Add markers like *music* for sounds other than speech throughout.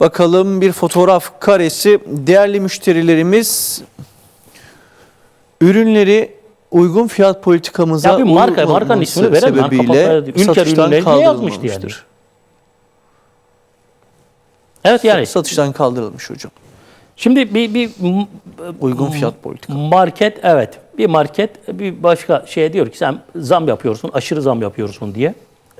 Bakalım bir fotoğraf karesi. Değerli müşterilerimiz ürünleri uygun fiyat politikamıza Ya bir marka- markanın ismini. Marka sebebiyle Ülker ürünleri diye yazmıştı yani. Evet yani Satıştan kaldırılmış hocam. şimdi bir bir Uygun fiyat politika. market evet bir market bir başka şeye diyor ki sen zam yapıyorsun aşırı zam yapıyorsun diye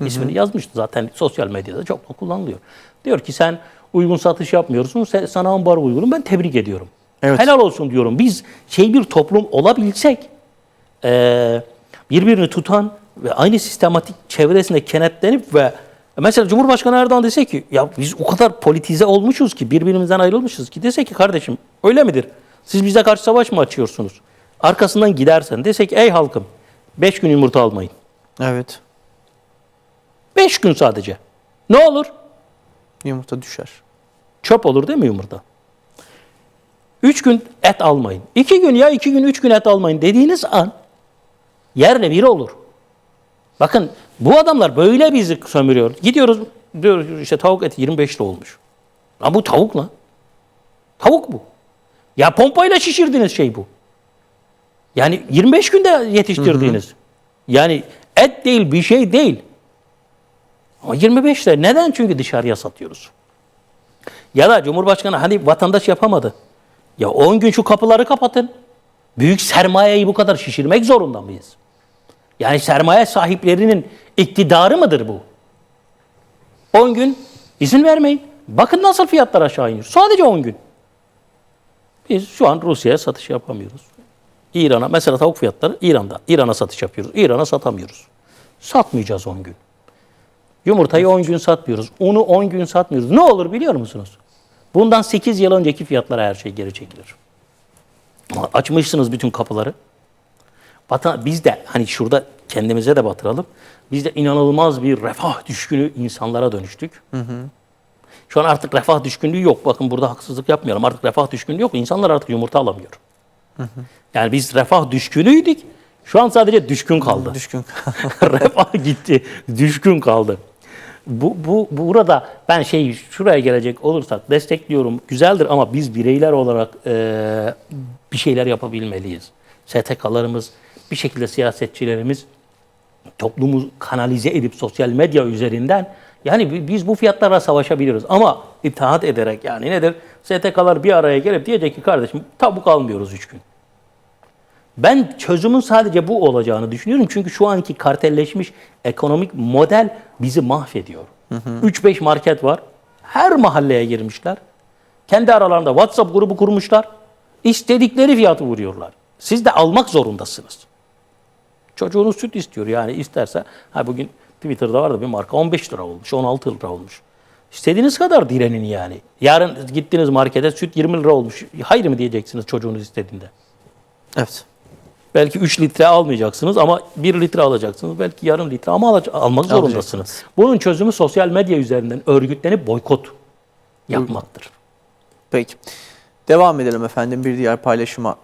ismini yazmıştı zaten sosyal medyada çok da kullanılıyor. Diyor ki sen uygun satış yapmıyorsun sen, sana ambargo uyguluyorum ben tebrik ediyorum. Evet. Helal olsun diyorum. Biz şey bir toplum olabilsek eee, birbirini tutan ve aynı sistematik çevresinde kenetlenip ve mesela Cumhurbaşkanı Erdoğan dese ki ya biz o kadar politize olmuşuz ki birbirimizden ayrılmışız ki dese ki kardeşim öyle midir? Siz bize karşı savaş mı açıyorsunuz? Arkasından gidersen dese ki ey halkım 5 gün yumurta almayın. Evet. 5 gün sadece. Ne olur? Yumurta düşer. Çöp olur değil mi yumurta? Üç gün et almayın. İki gün ya iki gün, üç gün et almayın dediğiniz an yerle bir olur. Bakın bu adamlar böyle bizi sömürüyor. Gidiyoruz diyoruz işte tavuk eti 25 lira olmuş. Lan bu tavuk lan. Tavuk bu. Ya pompayla şişirdiğiniz şey bu. Yani 25 günde yetiştirdiğiniz. Yani et değil bir şey değil. Ama 25 lira. Neden? Çünkü dışarıya satıyoruz. Ya da Cumhurbaşkanı hani vatandaş yapamadı. Ya 10 gün şu kapıları kapatın. Büyük sermayeyi bu kadar şişirmek zorunda mıyız? Yani sermaye sahiplerinin iktidarı mıdır bu? 10 gün izin vermeyin. Bakın nasıl fiyatlar aşağı iniyor. Sadece 10 gün. Biz şu an Rusya'ya satış yapamıyoruz. İran'a mesela tavuk fiyatları İran'da. İran'a satış yapıyoruz. İran'a satamıyoruz. Satmayacağız 10 gün. Yumurtayı 10 gün satmıyoruz. Unu 10 gün satmıyoruz. Ne olur biliyor musunuz? Bundan 8 yıl önceki fiyatlara her şey geri çekilir. Açmışsınız bütün kapıları. Vatan, biz de hani şurada kendimize de batıralım. Biz de inanılmaz bir refah düşkünü insanlara dönüştük. Şu an artık refah düşkünlüğü yok. Bakın burada haksızlık yapmıyorum. Artık refah düşkünlüğü yok. İnsanlar artık yumurta alamıyor. Yani biz refah düşkünüydük. Şu an sadece düşkün kaldı. Düşkün. *laughs* refah gitti. Düşkün kaldı. Bu, bu burada ben şey şuraya gelecek olursak destekliyorum. Güzeldir ama biz bireyler olarak eee, bir şeyler yapabilmeliyiz. STK'larımız, bir şekilde siyasetçilerimiz toplumu kanalize edip sosyal medya üzerinden yani bi- biz bu fiyatlara savaşabiliriz ama itaat ederek yani nedir? STK'lar bir araya gelip diyecek ki kardeşim tavuk almıyoruz üç gün. Ben çözümün sadece bu olacağını düşünüyorum. Çünkü şu anki kartelleşmiş ekonomik model bizi mahvediyor. 3-5 market var. Her mahalleye girmişler. Kendi aralarında WhatsApp grubu kurmuşlar. İstedikleri fiyatı vuruyorlar. Siz de almak zorundasınız. Çocuğunuz süt istiyor yani isterse. Ha bugün Twitter'da vardı bir marka 15 lira olmuş, 16 lira olmuş. İstediğiniz kadar direnin yani. Yarın gittiniz markete süt 20 lira olmuş. Hayır mı diyeceksiniz çocuğunuz istediğinde? Evet. Belki 3 litre almayacaksınız ama 1 litre alacaksınız. Belki yarım litre ama alac- almak zorundasınız. Bunun çözümü sosyal medya üzerinden örgütlenip boykot yapmaktır. Peki. Devam edelim efendim bir diğer paylaşıma.